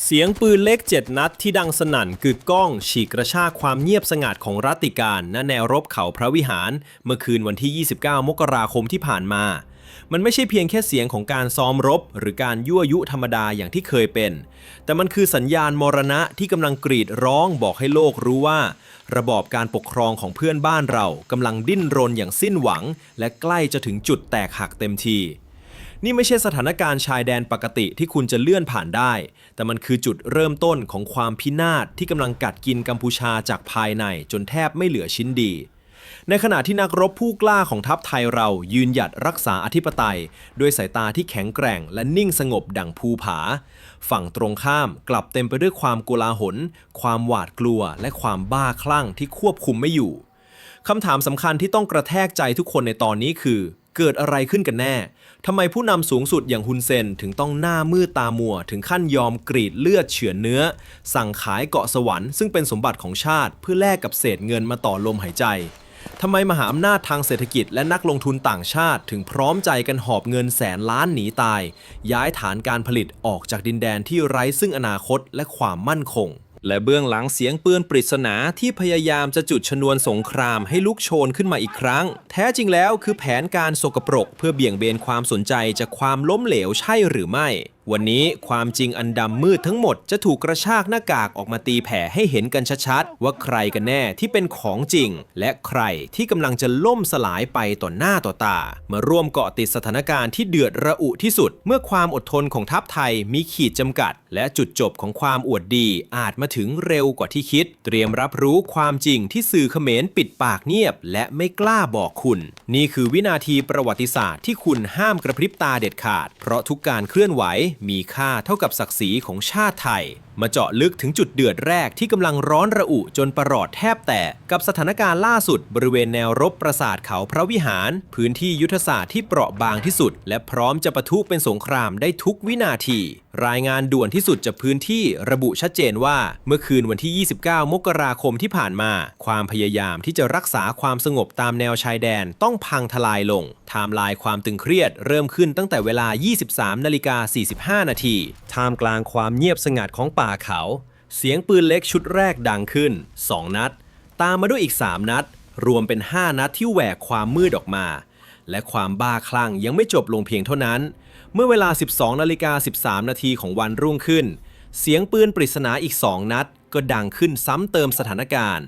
เสียงปืนเล็กเจ็ดนัดที่ดังสนั่นกึกก้อง ฉีกกระชากความเงียบสงัดของรัตติการณแนวรบเขาพระวิหาร เมื่อคืนวันที่ 29 มกราคมที่ผ่านมา มันไม่ใช่เพียงแค่เสียงของการซ้อมรบ หรือการยั่วยุธรรมดาอย่างที่เคยเป็น แต่มันคือสัญญาณมรณะที่กำลังกรีดร้องบอกให้โลกรู้ว่า ระบอบการปกครองของเพื่อนบ้านเรากำลังดิ้นรนอย่างสิ้นหวัง และใกล้จะถึงจุดแตกหักเต็มที นี่ไม่ใช่สถานการณ์ชายแดนปกติที่คุณจะเลื่อนผ่านได้ แต่มันคือจุดเริ่มต้นของความพินาศที่กำลังกัดกินกัมพูชาจากภายในจนแทบไม่เหลือชิ้นดี ในขณะที่นักรบผู้กล้าของทัพไทยเรายืนหยัดรักษาอธิปไตย ด้วยสายตาที่แข็งแกร่งและนิ่งสงบดั่งภูผา ฝั่งตรงข้ามกลับเต็มไปด้วยความโกลาหล ความหวาดกลัว และความบ้าคลั่งที่ควบคุมไม่อยู่คำถามสำคัญที่ต้องกระแทกใจทุกคนในตอนนี้คือ เกิดอะไรขึ้นกันแน่ ทำไมผู้นำสูงสุดอย่างฮุนเซนถึงต้องหน้ามืดตามัว ถึงขั้นยอมกรีดเลือดเฉือนเนื้อ สั่งขายเกาะสวรรค์ซึ่งเป็นสมบัติของชาติ เพื่อแลกกับเศษเงินมาต่อลมหายใจทำไมมหาอำนาจทางเศรษฐกิจและนักลงทุนต่างชาติ ถึงพร้อมใจกันหอบเงินแสนล้านหนีตาย ย้ายฐานการผลิตออกจากดินแดนที่ไร้ซึ่งอนาคตและความมั่นคง และเบื้องหลังเสียงปืนปริศนาที่พยายามจะจุดชนวนสงครามให้ลุกโชนขึ้นมาอีกครั้ง แท้จริงแล้วคือแผนการสกปรก เพื่อเบี่ยงเบนความสนใจจากความล้มเหลวใช่หรือไม่วันนี้ความจริงอันดำมืดทั้งหมดจะถูกกระชากหน้ากากออกมาตีแผ่ให้เห็นกันชัดๆ ว่าใครกันแน่ที่เป็นของจริง และใครที่กำลังจะล่มสลายไปต่อหน้าต่อตา มาร่วมเกาะติดสถานการณ์ที่เดือดระอุที่สุด เมื่อความอดทนของทัพไทยมีขีดจำกัด และจุดจบของความอวดดีอาจมาถึงเร็วกว่าที่คิด เตรียมรับรู้ความจริงที่สื่อเขมรปิดปากเงียบ และไม่กล้าบอกคุณ นี่คือวินาทีประวัติศาสตร์ที่คุณห้ามกระพริบตาเด็ดขาด เพราะทุกการเคลื่อนไหวมีค่าเท่ากับศักดิ์ศรีของชาติไทย มาเจาะลึกถึงจุดเดือดแรกที่กำลังร้อนระอุจนประหลอดแทบแตกกับสถานการณ์ล่าสุดบริเวณแนวรบปราสาทเขาพระวิหาร พื้นที่ยุทธศาสตร์ที่เปราะบางที่สุด และพร้อมจะปะทุเป็นสงครามได้ทุกวินาที รายงานด่วนที่สุดจากพื้นที่ระบุชัดเจนว่า เมื่อคืนวันที่ 29 มกราคมที่ผ่านมา ความพยายามที่จะรักษาความสงบตามแนวชายแดนต้องพังทลายลงไทม์ไลน์ความตึงเครียดเริ่มขึ้นตั้งแต่เวลา 23นาฬิกา45 นาทีท่ามกลางความเงียบสงัดของป่าเขา เสียงปืนเล็กชุดแรกดังขึ้น 2 นัด ตามมาด้วยอีก 3 นัด รวมเป็น 5 นัดที่แหวกความมืดออกมา และความบ้าคลั่งยังไม่จบลงเพียงเท่านั้น เมื่อเวลา 12นาฬิกา13 นาทีของวันรุ่งขึ้น เสียงปืนปริศนาอีก 2 นัด ก็ดังขึ้นซ้ำเติมสถานการณ์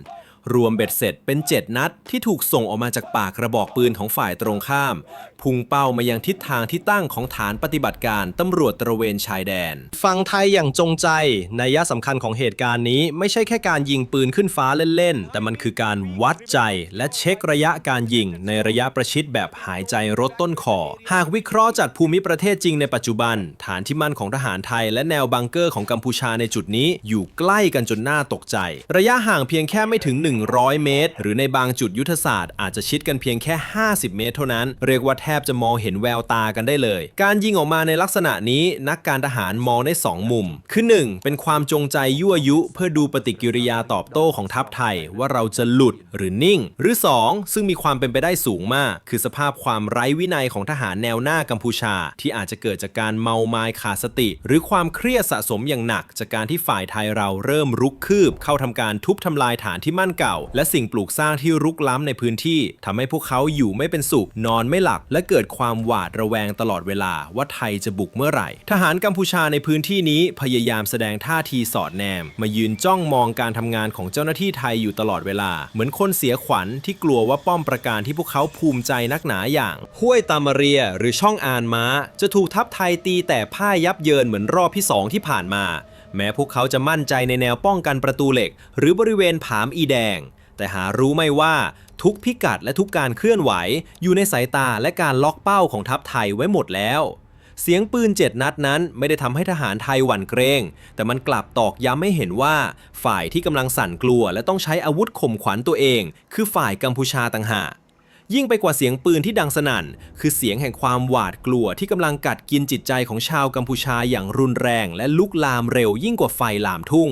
รวมเบ็ดเสร็จเป็น 7 นัดที่ถูกส่งออกมาจากปากกระบอกปืนของฝ่ายตรงข้าม พุ่งเป้ามายังทิศทางที่ตั้งของฐานปฏิบัติการตำรวจตระเวนชายแดน ฟังไทยอย่างจงใจนัยะสำคัญของเหตุการณ์นี้ไม่ใช่แค่การยิงปืนขึ้นฟ้าเล่นๆ แต่มันคือการวัดใจและเช็คระยะการยิง ในระยะประชิดแบบหายใจรถต้นคอ หากวิเคราะห์จากภูมิประเทศจริงในปัจจุบัน ฐานที่มั่นของทหารไทย และแนวบังเกอร์ของกัมพูชาในจุดนี้อยู่ใกล้กันจนน่าตกใจ ระยะห่างเพียงแค่ไม่ถึง100 เมตร หรือในบางจุดยุทธศาสตร์อาจจะชิดกันเพียงแค่ 50 เมตร เท่านั้น เรียกว่าแทบจะมองเห็นแววตากันได้เลย การยิงออกมาในลักษณะนี้นักการทหารมองได้ 2 มุม คือ 1. เป็นความจงใจยั่วยุ เพื่อดูปฏิกิริยาตอบโต้ของทัพไทยว่าเราจะหลุดหรือนิ่ง หรือ 2. ซึ่งมีความเป็นไปได้สูงมาก คือสภาพความไร้วินัยของทหารแนวหน้ากัมพูชา ที่อาจจะเกิดจากการเมาไม้ขาดสติ หรือความเครียดสะสมอย่างหนัก จากการที่ฝ่ายไทยเราเริ่มรุกคืบ เข้าทำการทุบทำลายฐานที่มั่นเก่า และสิ่งปลูกสร้างที่รุกล้ำในพื้นที่ทำให้พวกเขาอยู่ไม่เป็นสุข นอนไม่หลับและเกิดความหวาดระแวงตลอดเวลาว่าไทยจะบุกเมื่อไหร่ ทหารกัมพูชาในพื้นที่นี้พยายามแสดงท่าทีสอดแนม มายืนจ้องมองการทำงานของเจ้าหน้าที่ไทยอยู่ตลอดเวลา เหมือนคนเสียขวัญที่กลัวว่าป้อมประการที่พวกเขาภูมิใจนักหนาอย่าง ห้วยตามาเรียหรือช่องอานม้า จะถูกทัพไทยตีแต่พ่ายยับเยินเหมือนรอบที่สองที่ผ่านมา แม้พวกเขาจะมั่นใจในแนวป้องกันประตูเหล็ก หรือบริเวณผามอีแดง แต่หารู้ไม่ว่าทุกพิกัดและทุกการเคลื่อนไหว อยู่ในสายตาและการล็อกเป้าของทัพไทยไว้หมดแล้ว เสียงปืนเจ็ดนัดนั้นไม่ได้ทำให้ทหารไทยหวั่นเกรง แต่มันกลับตอกย้ำให้เห็นว่า ฝ่ายที่กำลังสั่นกลัวและต้องใช้อาวุธข่มขวัญตัวเอง คือฝ่ายกัมพูชาต่างหาก ยิ่งไปกว่าเสียงปืนที่ดังสนั่น คือเสียงแห่งความหวาดกลัวที่กำลังกัดกินจิตใจของชาวกัมพูชาอย่างรุนแรง และลุกลามเร็วยิ่งกว่าไฟลามทุ่ง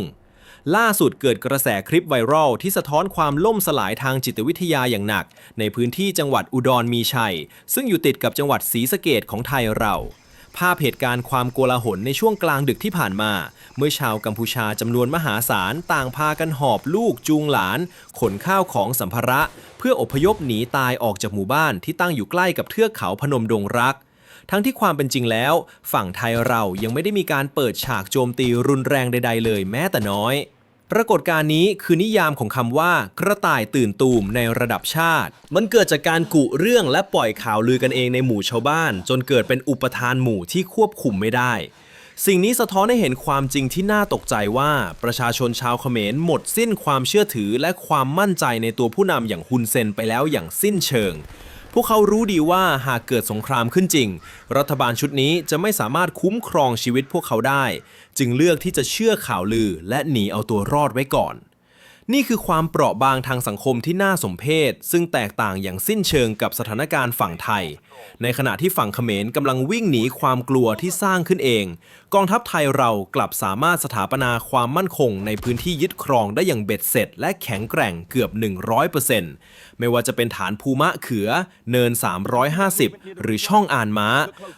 ล่าสุดเกิดกระแสคลิปไวรัลที่สะท้อนความล่มสลายทางจิตวิทยาอย่างหนัก ในพื้นที่จังหวัดอุดรมีชัย ซึ่งอยู่ติดกับจังหวัดศรีสะเกดของไทยเรา ภาพเหตุการณ์ความโกลาหลในช่วงกลางดึกที่ผ่านมา เมื่อชาวกัมพูชาจำนวนมหาศาลต่างพากันหอบลูกจูงหลาน ขนข้าวของสัมภาระ เพื่ออพยพหนีตายออกจากหมู่บ้านที่ตั้งอยู่ใกล้กับเทือกเขาพนมดงรัก ทั้งที่ความเป็นจริงแล้ว ฝั่งไทยเรายังไม่ได้มีการเปิดฉากโจมตีรุนแรงใด ๆ เลยแม้แต่น้อย ปรากฏการณ์นี้คือนิยามของคำว่ากระต่ายตื่นตูมในระดับชาติ มันเกิดจากการกุเรื่องและปล่อยข่าวลือกันเองในหมู่ชาวบ้าน จนเกิดเป็นอุปทานหมู่ที่ควบคุมไม่ได้ สิ่งนี้สะท้อนให้เห็นความจริงที่น่าตกใจว่า ประชาชนชาวเขมรหมดสิ้นความเชื่อถือและความมั่นใจในตัวผู้นำอย่างฮุนเซนไปแล้วอย่างสิ้นเชิง พวกเขารู้ดีว่าหากเกิดสงครามขึ้นจริง รัฐบาลชุดนี้จะไม่สามารถคุ้มครองชีวิตพวกเขาได้ จึงเลือกที่จะเชื่อข่าวลือและหนีเอาตัวรอดไว้ก่อน นี่คือความเปราะบางทางสังคมที่น่าสมเพชซึ่งแตกต่างอย่างสิ้นเชิงกับสถานการณ์ฝั่งไทย ในขณะที่ฝั่งเขมรกำลังวิ่งหนีความกลัวที่สร้างขึ้นเอง กองทัพไทยเรากลับสามารถสถาปนาความมั่นคงในพื้นที่ยึดครองได้อย่างเบ็ดเสร็จ และแข็งแกร่งเกือบ 100%ไม่ว่าจะเป็นฐานภูมะเขือ เนิน 350 หรือช่องอ่านม้า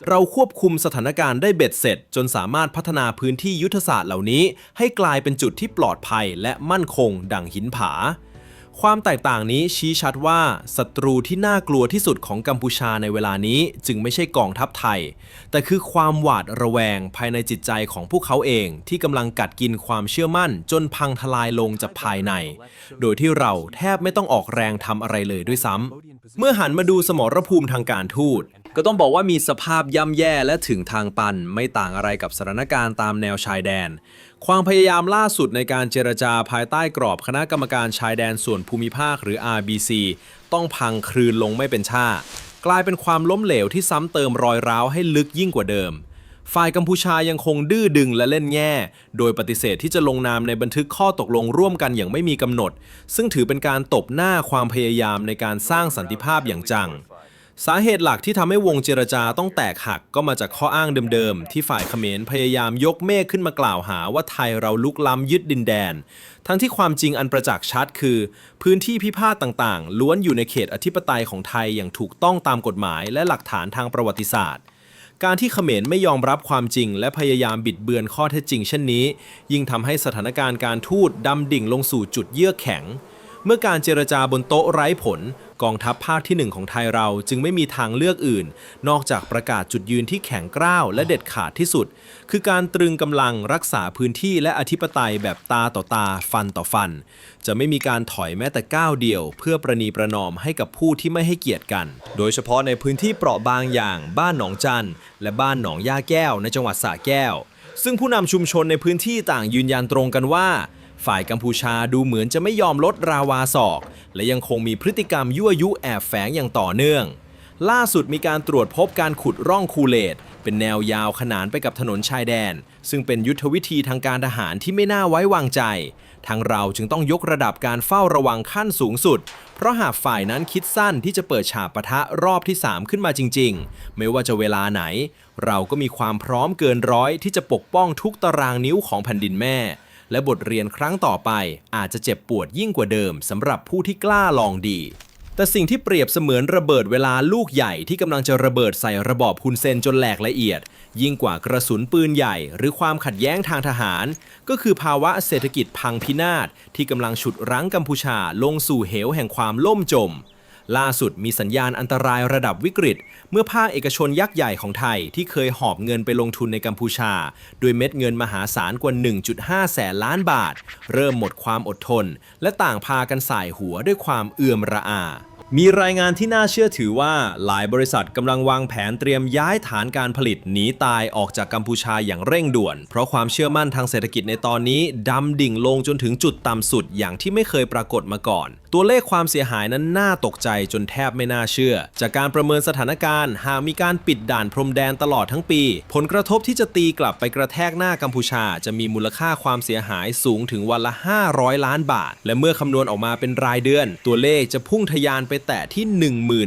เราควบคุมสถานการณ์ได้เบ็ดเสร็จ จนสามารถพัฒนาพื้นที่ยุทธศาสตร์เหล่านี้ ให้กลายเป็นจุดที่ปลอดภัยและมั่นคงดังหินผา ความแตกต่างนี้ชี้ชัดว่าศัตรูที่น่ากลัวที่สุดของกัมพูชาในเวลานี้จึงไม่ใช่กองทัพไทย แต่คือความหวาดระแวงภายในจิตใจของพวกเขาเองที่กำลังกัดกินความเชื่อมั่น จนพังทลายลงจากภายใน โดยที่เราแทบไม่ต้องออกแรงทำอะไรเลยด้วยซ้ำเมื่อหันมาดูสมรภูมิทางการทูตก็ต้องบอกว่ามีสภาพย่ำแย่และถึงทางตันไม่ต่างอะไรกับสถานการณ์ตามแนวชายแดน ความพยายามล่าสุดในการเจรจาภายใต้กรอบคณะกรรมการชายแดนส่วนภูมิภาคหรือ RBC ต้องพังคลืนลงไม่เป็นท่ากลายเป็นความล้มเหลวที่ซ้ำเติมรอยร้าวให้ลึกยิ่งกว่าเดิม ฝ่ายกัมพูชายังคงดื้อดึงและเล่นแง่ โดยปฏิเสธที่จะลงนามในบันทึกข้อตกลงร่วมกันอย่างไม่มีกำหนด ซึ่งถือเป็นการตบหน้าความพยายามในการสร้างสันติภาพอย่างจัง สาเหตุหลักที่ทำให้วงเจรจาต้องแตกหักก็มาจากข้ออ้างเดิมๆ ที่ฝ่ายเขมรพยายามยกเมฆขึ้นมากล่าวหาว่าไทยเราลุกล้ำยึดดินแดน ทั้งที่ความจริงอันประจักษ์ชัดคือ พื้นที่พิพาทต่างๆ ล้วนอยู่ในเขตอธิปไตยของไทยอย่างถูกต้องตามกฎหมายและหลักฐานทางประวัติศาสตร์ การที่เขมรไม่ยอมรับความจริง และพยายามบิดเบือนข้อเท็จจริง เช่นนี้ ยิ่งทำให้สถานการณ์การทูตดำดิ่งลงสู่จุดเยือกแข็ง เมื่อการเจรจาบนโต๊ะไร้ผล กองทัพภาคที่หนึ่งของไทยเราจึงไม่มีทางเลือกอื่น นอกจากประกาศจุดยืนที่แข็งกร้าวและเด็ดขาดที่สุด คือการตรึงกำลังรักษาพื้นที่และอธิปไตยแบบตาต่อตาฟันต่อฟัน จะไม่มีการถอยแม้แต่ก้าวเดียว เพื่อประนีประนอมให้กับผู้ที่ไม่ให้เกียรติกัน โดยเฉพาะในพื้นที่เปราะบางอย่างบ้านหนองจันและบ้านหนองย่าแก้วในจังหวัดสระแก้ว ซึ่งผู้นำชุมชนในพื้นที่ต่างยืนยันตรงกันว่า ฝ่ายกัมพูชาดูเหมือนจะไม่ยอมลดราวาศอก และยังคงมีพฤติกรรมยั่วยุแอบแฝงอย่างต่อเนื่อง ล่าสุดมีการตรวจพบการขุดร่องคูเลตเป็นแนวยาวขนานไปกับถนนชายแดน ซึ่งเป็นยุทธวิธีทางการทหารที่ไม่น่าไว้วางใจ ทางเราจึงต้องยกระดับการเฝ้าระวังขั้นสูงสุด เพราะหากฝ่ายนั้นคิดสั้นที่จะเปิดฉากปะทะรอบที่ 3 ขึ้นมาจริง ๆ ไม่ว่าจะเวลาไหน เราก็มีความพร้อมเกินร้อยที่จะปกป้องทุกตารางนิ้วของแผ่นดินแม่ และบทเรียนครั้งต่อไปอาจจะเจ็บปวดยิ่งกว่าเดิมสำหรับผู้ที่กล้าลองดี แต่สิ่งที่เปรียบเสมือนระเบิดเวลาลูกใหญ่ที่กำลังจะระเบิดใส่ระบอบฮุนเซนจนแหลกละเอียด ยิ่งกว่ากระสุนปืนใหญ่ หรือความขัดแย้งทางทหาร ก็คือภาวะเศรษฐกิจพังพินาศที่กำลังฉุดรั้งกัมพูชาลงสู่เหวแห่งความล่มจม ล่าสุดมีสัญญาณอันตรายระดับวิกฤต เมื่อภาคเอกชนยักษ์ใหญ่ของไทยที่เคยหอบเงินไปลงทุนในกัมพูชา ด้วยเม็ดเงินมหาศาลกว่า 1.5 แสนล้านบาท เริ่มหมดความอดทน และต่างพากันสายหัวด้วยความเอื่อมระอามีรายงานที่น่าเชื่อถือว่าหลายบริษัทกำลังวางแผนเตรียมย้ายฐานการผลิตหนีตายออกจากกัมพูชาอย่างเร่งด่วน เพราะความเชื่อมั่นทางเศรษฐกิจในตอนนี้ดำดิ่งลงจนถึงจุดต่ำสุดอย่างที่ไม่เคยปรากฏมาก่อน ตัวเลขความเสียหายนั้นน่าตกใจจนแทบไม่น่าเชื่อ จากการประเมินสถานการณ์ หากมีการปิดด่านพรมแดนตลอดทั้งปี ผลกระทบที่จะตีกลับไปกระแทกหน้ากัมพูชา จะมีมูลค่าความเสียหายสูงถึงวันละ 500 ล้านบาท และเมื่อคำนวณออกมาเป็นรายเดือน ตัวเลขจะพุ่งทะยานไปแตะที่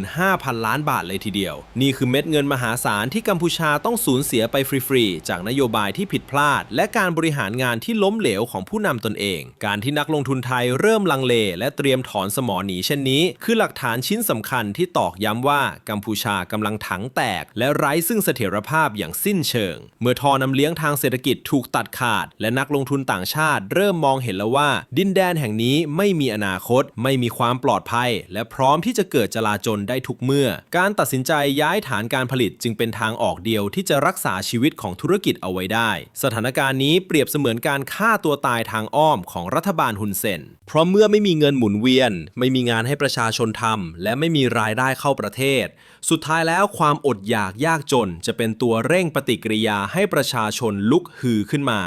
15,000 ล้านบาทเลยทีเดียว นี่คือเม็ดเงินมหาศาลที่กัมพูชาต้องสูญเสียไปฟรีๆ จากนโยบายที่ผิดพลาด และการบริหารงานที่ล้มเหลวของผู้นำตนเอง การที่นักลงทุนไทยเริ่มลังเล และเตรียมถอนสมอหนีเช่นนี้ คือหลักฐานชิ้นสำคัญที่ตอกย้ำว่ากัมพูชากำลังถังแตก และไร้ซึ่งเสถียรภาพอย่างสิ้นเชิง เมื่อทอนำเลี้ยงทางเศรษฐกิจถูกตัดขาด และนักลงทุนต่างชาติ เริ่มมองเห็นแล้วว่า ดินแดนแห่งนี้ไม่มีอนาคต ไม่มีความปลอดภัย และพร้อมที่จะเกิดจลาจลได้ทุกเมื่อ การตัดสินใจย้ายฐานการผลิตจึงเป็นทางออกเดียวที่จะรักษาชีวิตของธุรกิจเอาไว้ได้ สถานการณ์นี้เปรียบเสมือนการฆ่าตัวตายทางอ้อมของรัฐบาลฮุนเซนเพราะเมื่อไม่มีเงินหมุนเวียนไม่มีงานให้ประชาชนทำและไม่มีรายได้เข้าประเทศ สุดท้ายแล้วความอดอยากยากจน จะเป็นตัวเร่งปฏิกิริยาให้ประชาชนลุกฮือขึ้นมา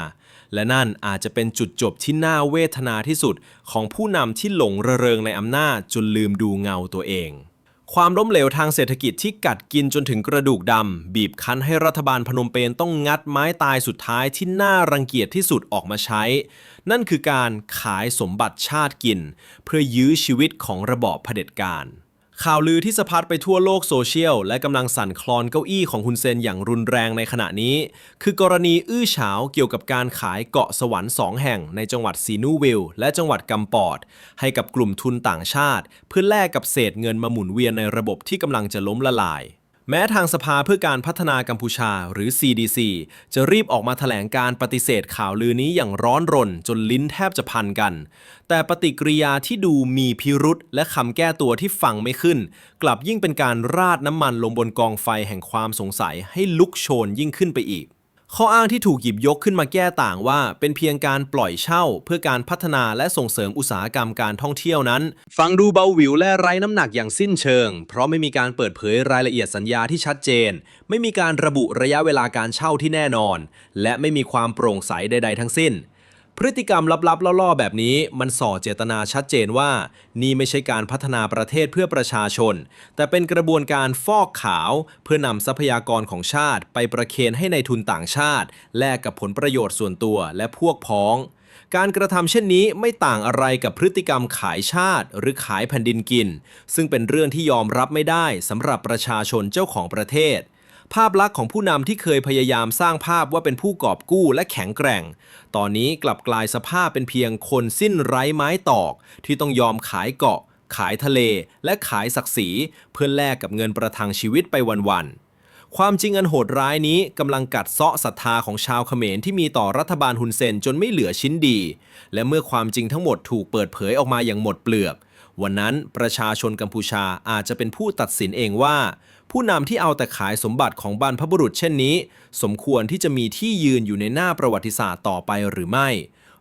และนั่นอาจจะเป็นจุดจบที่น่าเวทนาที่สุด ของผู้นำที่หลงระเริงในอำนาจจนลืมดูเงาตัวเอง ความล้มเหลวทางเศรษฐกิจที่กัดกินจนถึงกระดูกดำ บีบคั้นให้รัฐบาลพนมเปญต้องงัดไม้ตายสุดท้ายที่น่ารังเกียจที่สุดออกมาใช้ นั่นคือการขายสมบัติชาติกิน เพื่อยื้อชีวิตของระบอบเผด็จการ ข่าวลือที่สะพัดไปทั่วโลกโซเชียล และกำลังสั่นคลอนเก้าอี้ของฮุนเซนอย่างรุนแรงในขณะนี้ คือกรณีอื้อฉาวเกี่ยวกับการขายเกาะสวรรค์สองแห่งในจังหวัดซีนูวิลและจังหวัดกัมปอด ให้กับกลุ่มทุนต่างชาติ เพื่อแลกกับเศษเงินมาหมุนเวียนในระบบที่กำลังจะล้มละลาย แม้ทางสภาเพื่อการพัฒนากัมพูชาหรือ CDC จะรีบออกมาแถลงการปฏิเสธข่าวลือนี้อย่างร้อนรนจนลิ้นแทบจะพันกัน แต่ปฏิกิริยาที่ดูมีพิรุษและคำแก้ตัวที่ฟังไม่ขึ้น กลับยิ่งเป็นการราดน้ำมันลงบนกองไฟแห่งความสงสัยให้ลุกโชนยิ่งขึ้นไปอีก ข้ออ้างที่ถูกหยิบยกขึ้นมาแก้ต่างว่า เป็นเพียงการปล่อยเช่า เพื่อการพัฒนาและส่งเสริมอุตสาหกรรมการท่องเที่ยวนั้น ฟังดูเบาหวิวและไร้น้ำหนักอย่างสิ้นเชิง เพราะไม่มีการเปิดเผยรายละเอียดสัญญาที่ชัดเจน ไม่มีการระบุระยะเวลาการเช่าที่แน่นอน และไม่มีความโปร่งใสใด ๆ ทั้งสิ้น พฤติกรรมลับๆล่อๆแบบนี้มันส่อเจตนาชัดเจนว่า นี่ไม่ใช่การพัฒนาประเทศเพื่อประชาชน แต่เป็นกระบวนการฟอกขาว เพื่อนำทรัพยากรของชาติ ไปประเคนให้ในายทุนต่างชาติ แลกกับผลประโยชน์ส่วนตัวและพวกพ้อง การกระทำเช่นนี้ไม่ต่างอะไรกับพฤติกรรมขายชาติ หรือขายแผ่นดินกิน ซึ่งเป็นเรื่องที่ยอมรับไม่ได้สำหรับประชาชนเจ้าของประเทศ ภาพลักษณ์ของผู้นำที่เคยพยายามสร้างภาพว่าเป็นผู้กอบกู้และแข็งแกร่ง ตอนนี้กลับกลายสภาพเป็นเพียงคนสิ้นไร้ไม้ตอก ที่ต้องยอมขายเกาะ ขายทะเล และขายศักดิ์ศรี เพื่อแลกกับเงินประทังชีวิตไปวันๆความจริงอันโหดร้ายนี้กำลังกัดเซาะศรัทธาของชาวเขมรที่มีต่อรัฐบาลฮุนเซนจนไม่เหลือชิ้นดี และเมื่อความจริงทั้งหมดถูกเปิดเผยออกมาอย่างหมดเปลือก วันนั้นประชาชนกัมพูชาอาจจะเป็นผู้ตัดสินเองว่า ผู้นำที่เอาแต่ขายสมบัติของบรรพบุรุษเช่นนี้ สมควรที่จะมีที่ยืนอยู่ในหน้าประวัติศาสตร์ต่อไปหรือไม่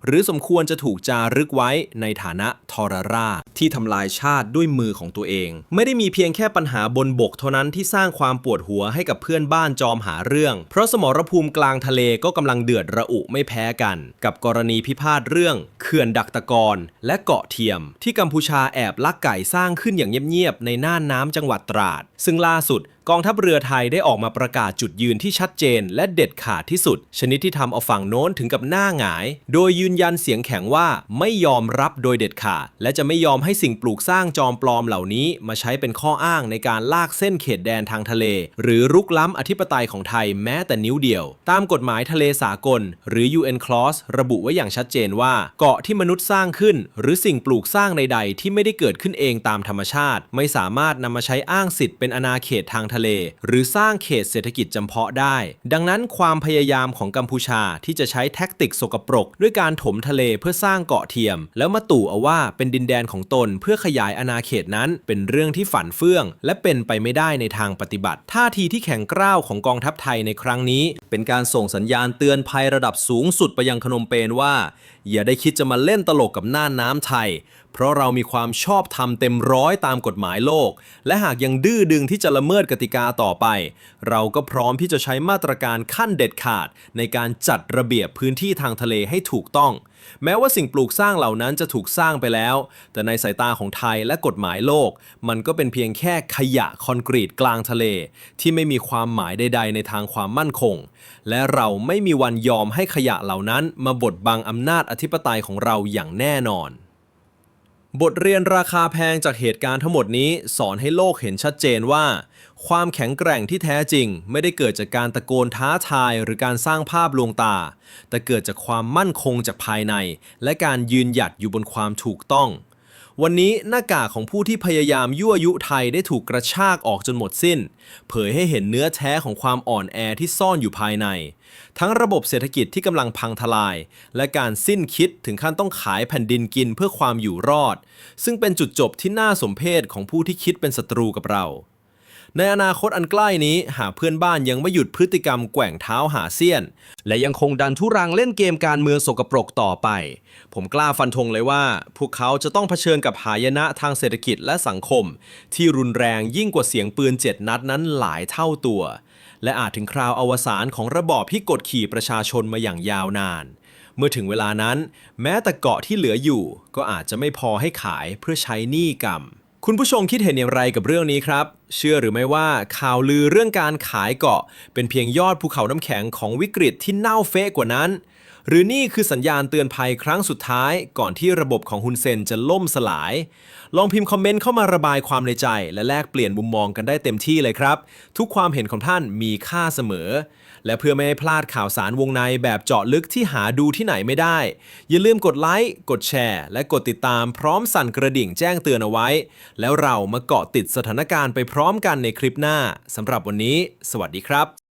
หรือสมควรจะถูกจารึกไว้ในฐานะทรราชที่ทำลายชาติด้วยมือของตัวเอง ไม่ได้มีเพียงแค่ปัญหาบนบกเท่านั้นที่สร้างความปวดหัวให้กับเพื่อนบ้านจอมหาเรื่อง เพราะสมรภูมิกลางทะเลก็กำลังเดือดระอุไม่แพ้กัน กับกรณีพิพาทเรื่องเขื่อนดักตะกอนและเกาะเทียม ที่กัมพูชาแอบลักไก่สร้างขึ้นอย่างเงียบๆในน่านน้ำจังหวัดตราด ซึ่งล่าสุด กองทัพเรือไทยได้ออกมาประกาศจุดยืนที่ชัดเจน และเด็ดขาดที่สุด ชนิดที่ทำเอาฝั่งโน้นถึงกับหน้าหงาย โดยยืนยันเสียงแข็งว่าไม่ยอมรับโดยเด็ดขาด และจะไม่ยอมให้สิ่งปลูกสร้างจอมปลอมเหล่านี้ มาใช้เป็นข้ออ้างในการลากเส้นเขตแดนทางทะเล หรือรุกล้ำอธิปไตยของไทยแม้แต่นิ้วเดียว ตามกฎหมายทะเลสากล หรือ UN Clause ระบุไว้อย่างชัดเจนว่า เกาะที่มนุษย์สร้างขึ้น หรือสิ่งปลูกสร้างใด ๆ ที่ไม่ได้เกิดขึ้นเองตามธรรมชาติ ไม่สามารถนำมาใช้อ้างสิทธิ์เป็นอาณาเขตทางทะเลหรือสร้างเขตเศรษฐกิจจำเพาะได้ ดังนั้นความพยายามของกัมพูชาที่จะใช้แท็กติกสกปรก ด้วยการถมทะเลเพื่อสร้างเกาะเทียม แล้วมาตู่เอาว่าเป็นดินแดนของตนเพื่อขยายอาณาเขตนั้นเป็นเรื่องที่ฝันเฟื่อง และเป็นไปไม่ได้ในทางปฏิบัติ ท่าทีที่แข็งกร้าวของกองทัพไทยในครั้งนี้ เป็นการส่งสัญญาณเตือนภัยระดับสูงสุดไปยังขนมเปญว่า อย่าได้คิดจะมาเล่นตลกกับหน่าน้ำไทย เพราะเรามีความชอบธรรมเต็มร้อยตามกฎหมายโลก และหากยังดื้อดึงที่จะละเมิดกติกาต่อไป เราก็พร้อมที่จะใช้มาตรการขั้นเด็ดขาด ในการจัดระเบียบพื้นที่ทางทะเลให้ถูกต้อง แม้ว่าสิ่งปลูกสร้างเหล่านั้นจะถูกสร้างไปแล้ว แต่ในสายตาของไทยและกฎหมายโลก มันก็เป็นเพียงแค่ขยะคอนกรีตกลางทะเล ที่ไม่มีความหมายใด ๆ ในทางความมั่นคง และเราไม่มีวันยอมให้ขยะเหล่านั้นมาบดบังอำนาจอธิปไตยของเราอย่างแน่นอน บทเรียนราคาแพงจากเหตุการณ์ทั้งหมดนี้สอนให้โลกเห็นชัดเจนว่า ความแข็งแกร่งที่แท้จริง ไม่ได้เกิดจากการตะโกนท้าทายหรือการสร้างภาพลวงตา แต่เกิดจากความมั่นคงจากภายใน และการยืนหยัดอยู่บนความถูกต้อง วันนี้หน้ากากของผู้ที่พยายามยั่วยุไทยได้ถูกกระชากออกจนหมดสิ้น เผยให้เห็นเนื้อแท้ของความอ่อนแอที่ซ่อนอยู่ภายใน ทั้งระบบเศรษฐกิจที่กำลังพังทลาย และการสิ้นคิดถึงขั้นต้องขายแผ่นดินกินเพื่อความอยู่รอด ซึ่งเป็นจุดจบที่น่าสมเพชของผู้ที่คิดเป็นศัตรูกับเรา ในอนาคตอันใกล้นี้หากเพื่อนบ้านยังไม่หยุดพฤติกรรมแกว่งเท้าหาเสี้ยน และยังคงดันทุรังเล่นเกมการเมืองสกปรกต่อไป ผมกล้าฟันธงเลยว่า พวกเขาจะต้องเผชิญกับหายนะทางเศรษฐกิจและสังคม ที่รุนแรงยิ่งกว่าเสียงปืนเจ็ดนัดนั้นหลายเท่าตัว และอาจถึงคราวอวสานของระบอบที่กดขี่ประชาชนมาอย่างยาวนานเมื่อถึงเวลานั้น แม้แต่เกาะที่เหลืออยู่ ก็อาจจะไม่พอให้ขายเพื่อใช้หนี้กรรม คุณผู้ชมคิดเห็นอย่างไรกับเรื่องนี้ครับ เชื่อหรือไม่ว่าข่าวลือเรื่องการขายเกาะ เป็นเพียงยอดภูเขาน้ำแข็งของวิกฤตที่เน่าเฟะกว่านั้น หรือนี่คือสัญญาณเตือนภัยครั้งสุดท้ายก่อนที่ระบบของฮุนเซนจะล่มสลาย ลองพิมพ์คอมเมนต์เข้ามาระบายความในใจ และแลกเปลี่ยนมุมมองกันได้เต็มที่เลยครับ ทุกความเห็นของท่านมีค่าเสมอ และเพื่อไม่ให้พลาดข่าวสารวงในแบบเจาะลึกที่หาดูที่ไหนไม่ได้ อย่าลืมกดไลค์ กดแชร์ และกดติดตามพร้อมสั่นกระดิ่งแจ้งเตือนเอาไว้ แล้วเรามาเกาะติดสถานการณ์ไปพร้อมกันในคลิปหน้าสำหรับวันนี้ สวัสดีครับ